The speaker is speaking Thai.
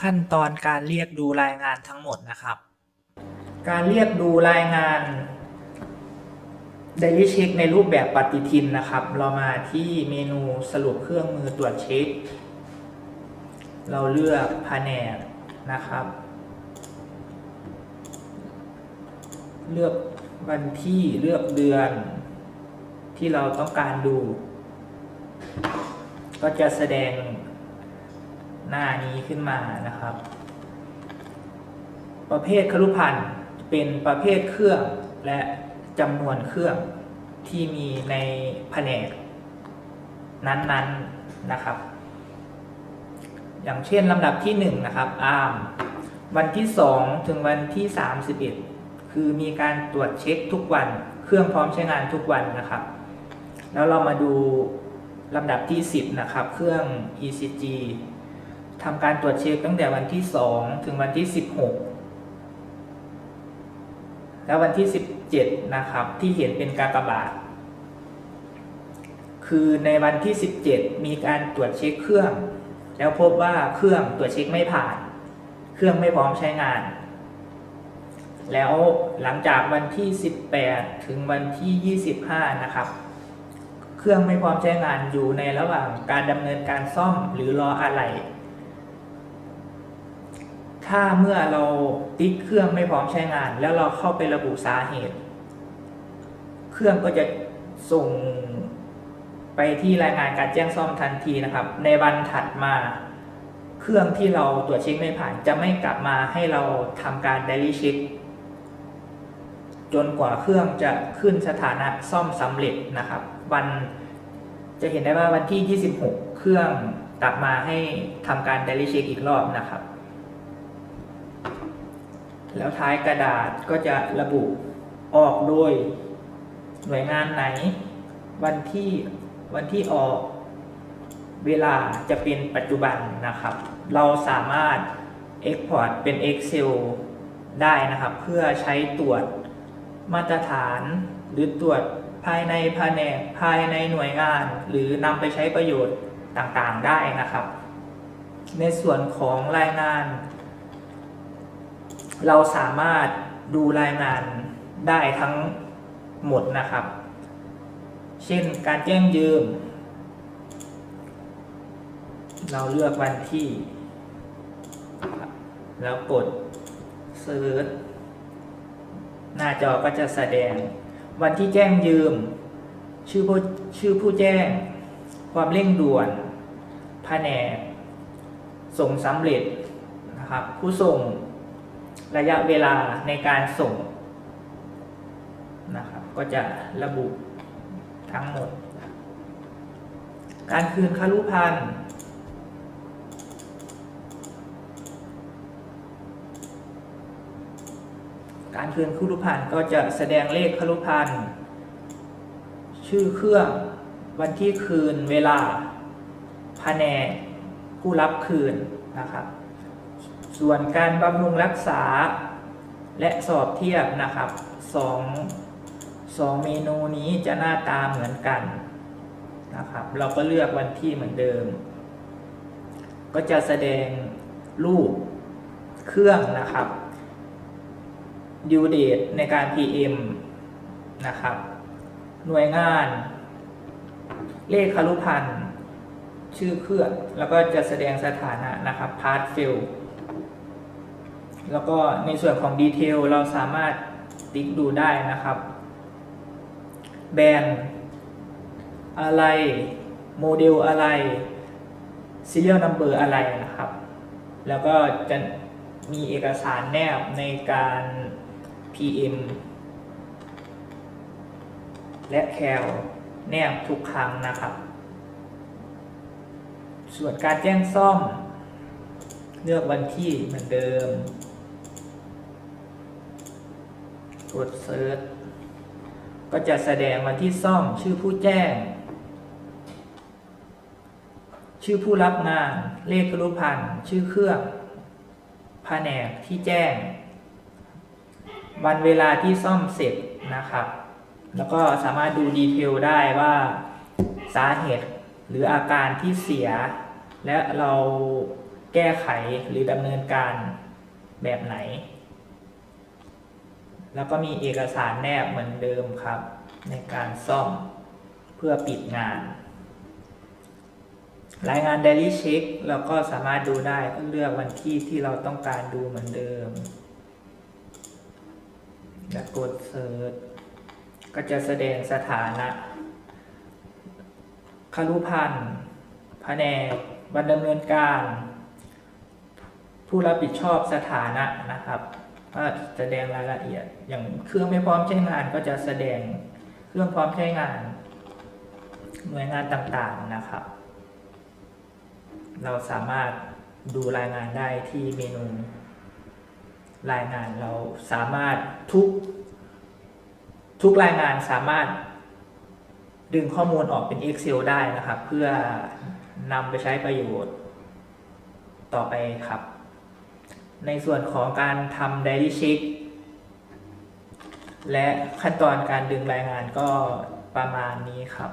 ขั้นตอนการเรียกดูรายงานทั้งหมดนะครับ การเรียกดูรายงาน Daily Check ในรูปแบบปฏิทินนะครับ เรามาที่เมนูสรุปเครื่องมือตรวจเช็ค เราเลือกแผนกนะครับ เลือกวันที่เลือกเดือน ที่เราต้องการดู ก็จะแสดง หน้านี้ขึ้นมานะครับ ประเภทครุพันธ์เป็นประเภทเครื่องและจำนวนเครื่องที่มีในแผนกนั้นๆนนนะครับ อย่างเช่นลำดับที่1นะครับอาร์มวันที่ 2 ถึงวันที่ 31 คือมีการตรวจเช็คทุกวัน เครื่องพร้อมใช้งานทุกวันนะครับ แล้วเรามาดูลำดับที่ 10 นะครับ เครื่อง ECG ทำการตรวจเช็คตั้งแต่วันที่ 2 ถึงวันที่ 16 แล้ววันที่ 17 นะครับ ที่เห็นเป็นกากบาท คือในวันที่ 17 มีการตรวจเช็คเครื่อง แล้วพบว่าเครื่องตรวจเช็คไม่ผ่าน เครื่องไม่พร้อมใช้งาน แล้วหลังจากวันที่ 18 ถึงวันที่ 25 นะครับเครื่องไม่พร้อมใช้งานอยู่ในระหว่างการดำเนินการซ่อมหรือรออะไร ถ้าเมื่อเราติ๊กเครื่องไม่พร้อมใช้งาน แล้วเราเข้าไประบุสาเหตุ เครื่องก็จะส่งไปที่รายงานการแจ้งซ่อมทันทีนะครับ ในวันถัดมา เครื่องที่เราตรวจเช็คไม่ผ่าน จะไม่กลับมาให้เราทำการ daily check จนกว่าเครื่องจะขึ้นสถานะซ่อมสำเร็จนะครับ วันจะเห็นได้ว่าวันที่ 26 เครื่องกลับมาให้ทำการ daily check อีกรอบนะครับ แล้วท้ายกระดาษก็จะระบุออกโดยหน่วยงานไหน วันที่วันที่ออกเวลาจะเป็นปัจจุบันนะครับ เราสามารถ Export เป็น Excel ได้นะครับ เพื่อใช้ตรวจมาตรฐาน หรือตรวจภายในแผนกภายในหน่วยงาน หรือนำไปใช้ประโยชน์ต่างๆได้นะครับ ในส่วนของรายงาน เราสามารถดูรายงานได้ทั้งหมดนะครับ เช่นการแจ้งยืม เราเลือกวันที่ แล้วกด Search หน้าจอก็จะแสดง วันที่แจ้งยืม ชื่อผู้ชื่อผู้แจ้ง ความเร่งด่วนแผนกส่งสำเร็จนะครับ ผู้ส่ง ระยะเวลาในการส่งนะครับก็จะระบุทั้งหมด การคืนคารุพันธ์การคืนคารุพันธ์ก็จะแสดงเลขคารุพันธ์ชื่อเครื่องวันที่คืนเวลาแผนกผู้รับคืนนะครับ ส่วนการบำรุงรักษาและสอบเทียบนะครับสองสองเมนูนี้จะหน้าตาเหมือนกันนะครับ เราก็เลือกวันที่เหมือนเดิม ก็จะแสดงรูปเครื่องนะครับดิวเดตในการ PM นะครับ หน่วยงาน เลขคารุพันธ์ชื่อเครื่อง แล้วก็จะแสดงสถานะนะครับ พาร์ทฟิล แล้วก็ในส่วนของดีเทลเราสามารถติ๊กดูได้นะครับ แบรนด์อะไร โมเดลอะไร serial number อะไรนะครับ แล้วก็จะมีเอกสารแนบในการ PM และแคลแนบทุกครั้งนะครับ ส่วนการแจ้งซ่อม เลือกวันที่เหมือนเดิม กดเซิร์ชก็จะแสดงวันที่ซ่อมชื่อผู้แจ้ง ชื่อผู้รับงานเลขรูปพันธ์ชื่อเครื่องแผนกที่แจ้ง วันเวลาที่ซ่อมเสร็จนะครับ แล้วก็สามารถดูดีเทลได้ว่าสาเหตุหรืออาการที่เสีย และเราแก้ไขหรือดำเนินการแบบไหน แล้วก็มีเอกสารแนบเหมือนเดิมครับ ในการซ่อมเพื่อปิดงาน รายงาน Daily Check เราก็สามารถดูได้ก็เลือกวันที่ที่เราต้องการดูเหมือนเดิมแล้วกดเซิร์ชก็จะแสดงสถานะคารุพันธ์แผนกวันดำเนินการ ผู้รับผิดชอบสถานะนะครับ ก็แสดงรายละเอียด อย่างเครื่องไม่พร้อมใช้งานก็จะแสดงเครื่องพร้อมใช้งาน หน่วยงานต่างๆนะครับ เราสามารถดูรายงานได้ที่เมนู รายงานเราสามารถทุก ทุกรายงานสามารถ ดึงข้อมูลออกเป็น Excel ได้นะครับ เพื่อนำไปใช้ประโยชน์ ต่อไปครับ ในส่วนของการทำ Daily Check และขั้นตอนการดึงรายงานก็ประมาณนี้ครับ